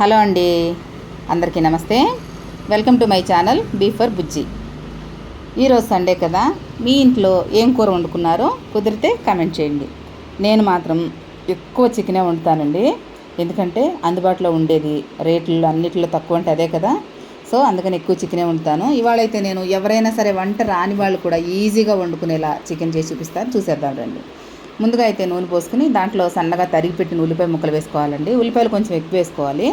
Hello అండి. అందరికీ నమస్తే. వెల్కమ్ టు మై ఛానల్ బీఫర్ బుజ్జి. ఈరోజు సండే కదా మీ ఇంట్లో ఏం కూర వండుకున్నారో కుదిరితే కామెంట్ చేయండి. నేను మాత్రం ఎక్కువ చికెనే వండుతానండి. ఎందుకంటే అందుబాటులో ఉండేది రేట్లు అన్నిట్లో తక్కువ అంటే అదే కదా. సో అందుకని ఎక్కువ చికెనే వండుతాను. ఇవాళైతే నేను ఎవరైనా సరే వంట రాని వాళ్ళు కూడా ఈజీగా వండుకునేలా చికెన్ చేసి చూపిస్తాను. చూసేద్దాం రండి. ముందుగా అయితే నూనె పోసుకుని దాంట్లో సన్నగా తరిగి పెట్టిన ఉల్లిపాయ ముక్కలు వేసుకోవాలండి. ఉల్లిపాయలు కొంచెం ఎక్కువ వేసుకోవాలి.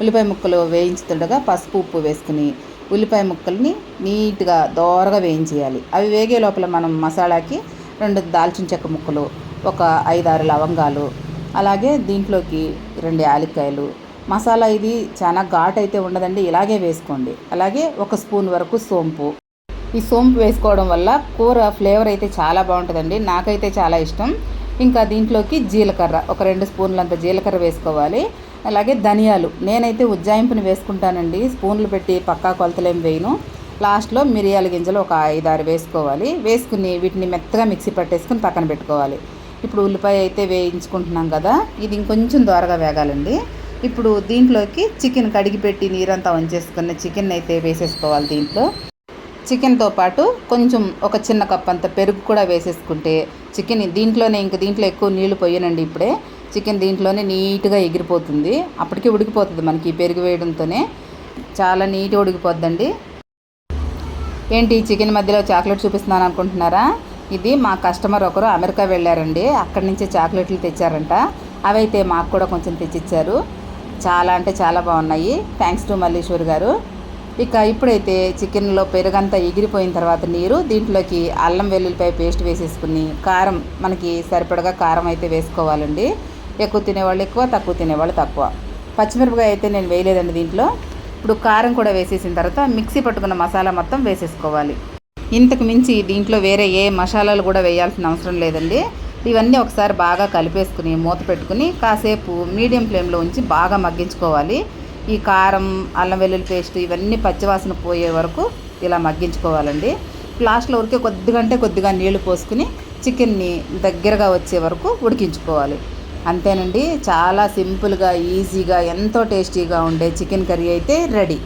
ఉల్లిపాయ ముక్కలు వేయించుతుండగా పసుపు ఉప్పు వేసుకుని ఉల్లిపాయ ముక్కల్ని నీట్గా దోరగా వేయించేయాలి. అవి వేగే లోపల మనం మసాలాకి రెండు దాల్చిన చెక్క ముక్కలు ఒక ఐదారు లవంగాలు అలాగే దీంట్లోకి రెండు యాలక్కాయలు. మసాలా ఇది చాలా ఘాట్ అయితే ఉండదండి ఇలాగే వేసుకోండి. అలాగే ఒక స్పూన్ వరకు సోంపు. ఈ సోంపు వేసుకోవడం వల్ల కూర ఫ్లేవర్ అయితే చాలా బాగుంటుందండి. నాకైతే చాలా ఇష్టం. ఇంకా దీంట్లోకి జీలకర్ర. ఒక రెండు స్పూన్లంత జీలకర్ర వేసుకోవాలి. అలాగే ధనియాలు. నేనైతే ఉజ్జాయింపుని వేసుకుంటానండి. స్పూన్లు పెట్టి పక్కా కొలతలేం వేయను. లాస్ట్లో మిరియాల గింజలు ఒక ఐదు ఆరు వేసుకోవాలి. వేసుకుని వీటిని మెత్తగా మిక్సీ పట్టేసుకుని పక్కన పెట్టుకోవాలి. ఇప్పుడు ఉల్లిపాయ అయితే వేయించుకుంటున్నాం కదా. ఇది ఇంకొంచెం దోరగా వేగాలండి. ఇప్పుడు దీంట్లోకి చికెన్ కడిగి పెట్టి నీరంతా వంచేసుకున్న చికెన్ అయితే వేసేసుకోవాలి దీంట్లో. చికెన్తో పాటు కొంచెం ఒక చిన్న కప్ అంత పెరుగు కూడా వేసేసుకుంటే చికెన్ దీంట్లోనే ఇంక దీంట్లో ఎక్కువ నీళ్ళు పోయానండి ఇప్పుడే. చికెన్ దీంట్లోనే నీట్గా ఎగిరిపోతుంది. అప్పటికే ఉడికిపోతుంది మనకి ఈ పెరుగు వేయడంతోనే. చాలా నీట్గా ఉడికిపోద్దండి. ఏంటి చికెన్ మధ్యలో చాక్లెట్ చూపిస్తున్నాను అనుకుంటున్నారా? ఇది మా కస్టమర్ ఒకరు అమెరికా వెళ్ళారండి. అక్కడి నుంచే చాక్లెట్లు తెచ్చారంట. అవైతే మాకు కూడా కొంచెం తెచ్చిచ్చారు. చాలా అంటే చాలా బాగున్నాయి. థ్యాంక్స్ టు మల్లీశ్వర్ గారు. ఇక ఇప్పుడైతే చికెన్లో పెరుగంతా ఎగిరిపోయిన తర్వాత నీరు దీంట్లోకి అల్లం వెల్లుల్లిపాయ పేస్ట్ వేసేసుకుని కారం మనకి సరిపడగా కారం అయితే వేసుకోవాలండి. ఎక్కువ తినేవాళ్ళు ఎక్కువ తక్కువ తినేవాళ్ళు తక్కువ. పచ్చిమిరపకాయ అయితే నేను వేయలేదండి దీంట్లో. ఇప్పుడు కారం కూడా వేసేసిన తర్వాత మిక్సీ పట్టుకున్న మసాలా మొత్తం వేసేసుకోవాలి. ఇంతకు మించి దీంట్లో వేరే ఏ మసాలాలు కూడా వేయాల్సిన అవసరం లేదండి. ఇవన్నీ ఒకసారి బాగా కలిపేసుకుని మూత పెట్టుకుని కాసేపు మీడియం ఫ్లేమ్లో ఉంచి బాగా మగ్గించుకోవాలి. ఈ కారం అల్లం వెల్లుల్లి పేస్ట్ ఇవన్నీ పచ్చివాసన పోయే వరకు ఇలా మగ్గించుకోవాలండి. లాస్ట్లో ఉరికే కొద్దిగా అంటే కొద్దిగా నీళ్ళు పోసుకుని చికెన్ని దగ్గరగా వచ్చే వరకు ఉడికించుకోవాలి. అంతేనండి చాలా సింపుల్గా ఈజీగా ఎంతో టేస్టీగా ఉండే చికెన్ కర్రీ అయితే రెడీ.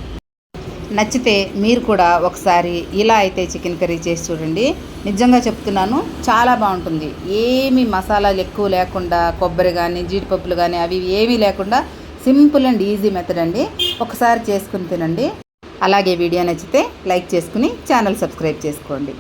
నచ్చితే మీరు కూడా ఒకసారి ఇలా అయితే చికెన్ కర్రీ చేసి చూడండి. నిజంగా చెప్తున్నాను చాలా బాగుంటుంది. ఏమి మసాలాలు ఎక్కువ లేకుండా కొబ్బరి కానీ జీడిపప్పులు కానీ అవి ఏమీ లేకుండా సింపుల్ అండ్ ఈజీ మెథడ్ అండి. ఒకసారి చేసుకుని తినండి. అలాగే వీడియో నచ్చితే లైక్ చేసుకుని ఛానల్ సబ్స్క్రైబ్ చేసుకోండి.